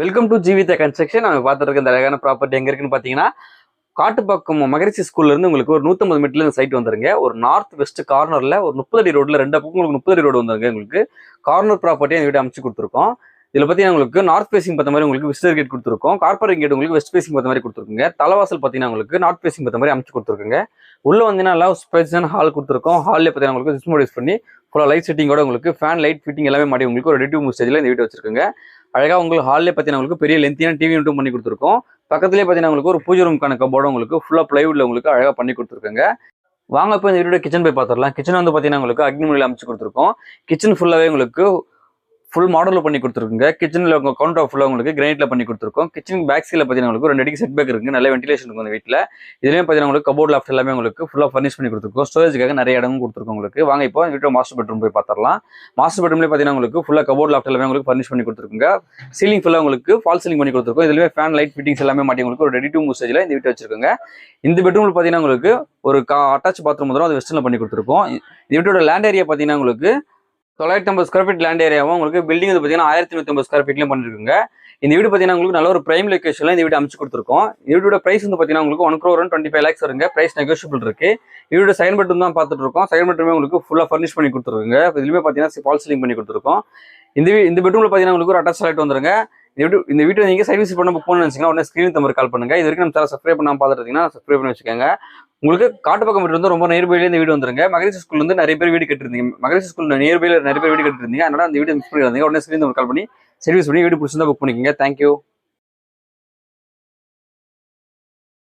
Welcome to ஜீவித construction நம்ம பார்த்துட்டு இருக்க இந்த அழகான ப்ராப்பர்ட்டி எங்க இருக்குன்னு பார்த்தீங்கன்னா காட்டுப்பாக்கம் மகரிஷி ஸ்கூல்ல இருந்து உங்களுக்கு ஒரு நூத்தம்பது மீட்டர்ல இந்த சைட் வந்துருங்க. ஒரு நார்த் வெஸ்ட் கார்னர்ல ஒரு முப்பது அடி ரோட்ல ரெண்டு பக்கம் உங்களுக்கு முப்பது அடி ரோடு வந்துருங்க உங்களுக்கு கார்னர் ப்ராப்பர்ட்டி அந்த வீட்டு அமைச்சு கொடுத்துருக்கோம். இதுல பார்த்தீங்கன்னா உங்களுக்கு நார்த் ஃபேசிங் பார்த்த மாதிரி உங்களுக்கு விசிட்டர் கேட் கொடுத்துருக்கோம். கார்பரேட் கேட் உங்களுக்கு வெஸ்ட் ஃபேசிங் பார்த்த மாதிரி கொடுத்துருக்குங்க. தலைவாசல் பார்த்தீங்கன்னா உங்களுக்கு நார்த் ஃபேசிங் பார்த்த மாதிரி அமைச்சு கொடுத்துருக்குங்க. உள்ள வந்தீங்கன்னா ஸ்பெஷன் ஹால் கொடுத்துருக்கோம். ஹாலில் பார்த்தீங்கன்னா உங்களுக்கு சிஸ்டம் யூஸ் பண்ணி ஃபுல்லாக லைட் செட்டிங்கோட உங்களுக்கு ஃபேன் லைட் ஃபிட்டிங் எல்லாமே மாடி உங்களுக்கு ஒரு ரெடி டூ ஸ்டேஜில் இந்த வீடியோ வச்சிருக்குங்க. அழகா உங்களுக்கு ஹாலில் பார்த்தீங்கன்னா உங்களுக்கு பெரிய லென்த்தியான டிவி யூனிட்டும் பண்ணி கொடுத்துருக்கோம். பக்கத்துலேயே பார்த்தீங்கன்னா உங்களுக்கு ஒரு பூஜை ரூம்க்கான கபோர்டு உங்களுக்கு ஃபுல்லாக ப்ளைவுட்ல உங்களுக்கு அழகாக பண்ணி கொடுத்துருக்காங்க. வாங்க இப்போ இந்த வீடியோ கிச்சன் போய் பார்த்துடலாம். கிச்சன் வந்து பார்த்தீங்கன்னா உங்களுக்கு அக்னி அமைச்சு கொடுத்துருக்கோம். கிச்சன் ஃபுல்லாகவே உங்களுக்கு ஃபுல் மாடலில் பண்ணி கொடுத்துருக்குங்க. கிச்சனில் உங்கள் கவுண்டர் ஃபுல்லாக உங்களுக்கு கிரைனிட்ல பண்ணி கொடுத்துருக்கோம். கிச்சன் பேக் சைடில் பார்த்தீங்கன்னா உங்களுக்கு ரெண்டு அடிக்கு செட் பேக் இருக்குது நல்ல வென்டிலேஷன் இருக்கும் அந்த வீட்டில் இதுலேயும் பார்த்தீங்கன்னா உங்களுக்கு கபோர்ட் லாஃப்ட் எல்லாமே உங்களுக்கு ஃபுல்லாக ஃபர்னிஷ் பண்ணி கொடுத்துருக்கோம். ஸ்டோரேஜுக்காக நிறைய இடமும் கொடுத்துருக்கோம் உங்களுக்கு. வாங்க இப்போ வீட்டோட மாஸ்டர் பெட்ரூம் போய் பார்த்துடலாம் மாஸ்டர் பெட்ரூம்லேயே பார்த்தீங்கன்னா உங்களுக்கு ஃபுல்லாக கபோர்ட் லாஃப்ட் எல்லாமே உங்களுக்கு ஃபர்னிஷ் பண்ணி கொடுத்துருக்குங்க. சீலிங் ஃபுல்லாக உங்களுக்கு ஃபால் சீலிங் பண்ணி கொடுத்துருக்கோம். இதுலேயே ஃபேன் லைட் ஃபிட்டிங்ஸ் எல்லாமே மாட்டி உங்களுக்கு ஒரு ரெடி டூ மூசேஜில் இந்த வீட்டு வச்சிருக்கோங்க. இந்த பெட்ரூமில் பார்த்தீங்கன்னா உங்களுக்கு ஒரு கா அட்டாச் பாத்ரூம் வரும் அது வெஸ்டர்னில் பண்ணி கொடுத்துருக்கோம். இந்த வீட்டோட லேண்ட் ஏரியா பார்த்தீங்கன்னா உங்களுக்கு தொள்ளாயிரத்தி ஐம்பது ஸ்கொயர் ஃபீட் லேண்ட் ஏரியாவும் உங்களுக்கு பில்டிங் வந்து பார்த்தீங்கன்னா ஆயிரத்தி நூற்றி ஐம்பது ஸ்கொயர் ஃபீட்லையும் பண்ணிருக்குங்க. இந்த வீடு பார்த்தீங்கன்னா உங்களுக்கு நல்ல ஒரு பிரைம் லொகேஷனில் இந்த வீடு அமைச்சு கொடுத்துருக்கோம். இந்த வீடோட பிரைஸ் வந்து பார்த்தீங்கன்னா உங்களுக்கு one crore twenty five lakhs வருங்க. பிரைஸ் நெகோஷியபிள் இருக்கு. இதோட சைன் பெட்ரூம் தான் பார்த்துட்டு இருக்கோம். சைன் பெட்ரூமே உங்களுக்கு ஃபுல்லாக ஃபர்னிஷ் பண்ணி கொடுத்துருக்குங்க. இதுலேயுமே பார்த்தீங்கன்னா ஃபால் சீலிங் பண்ணி கொடுத்துருக்கோம். இந்த வீ- இந்த பெட்ரூமில் பார்த்தீங்கன்னா உங்களுக்கு ஒரு அட்டாச் லைட் வந்துருங்க. இந்த வீட்டு இந்த வீட்டை நீங்கள் சர்வீஸ் பண்ண புக் பண்ணு நினச்சிங்கன்னா உடனே ஸ்க்ரீன் நம்பர் கால் பண்ணுங்க. இது வரைக்கும் நம்ம சேனல் சப்ஸ்கிரைப் பண்ணாமல் பார்த்துட்டு இருந்தீங்கன்னா சப்ஸ்கிரைப் பண்ணி வச்சுக்கோங்க. உங்களுக்கு காட்டு பக்கம் வீடு வந்து ரொம்ப நியர்பைல இந்த வீடு வந்துருங்க. மகரிஷி ஸ்கூல் இருந்து நிறைய பேர் வீடு கட்டிருந்தீங்க. மகரிஷி ஸ்கூல் நியர்பைல நிறைய பேர் வீடு கட்டிருந்தீங்க. அதனால அந்த வீடு மிஸ் பண்ணிருந்தீங்க உடனே ஸ்க்ரீன் கால் பண்ணி சர்வீஸ் பண்ணி வீடு பிடிச்சிருந்தா புக் பண்ணிக்கோங்க. தேங்க்யூ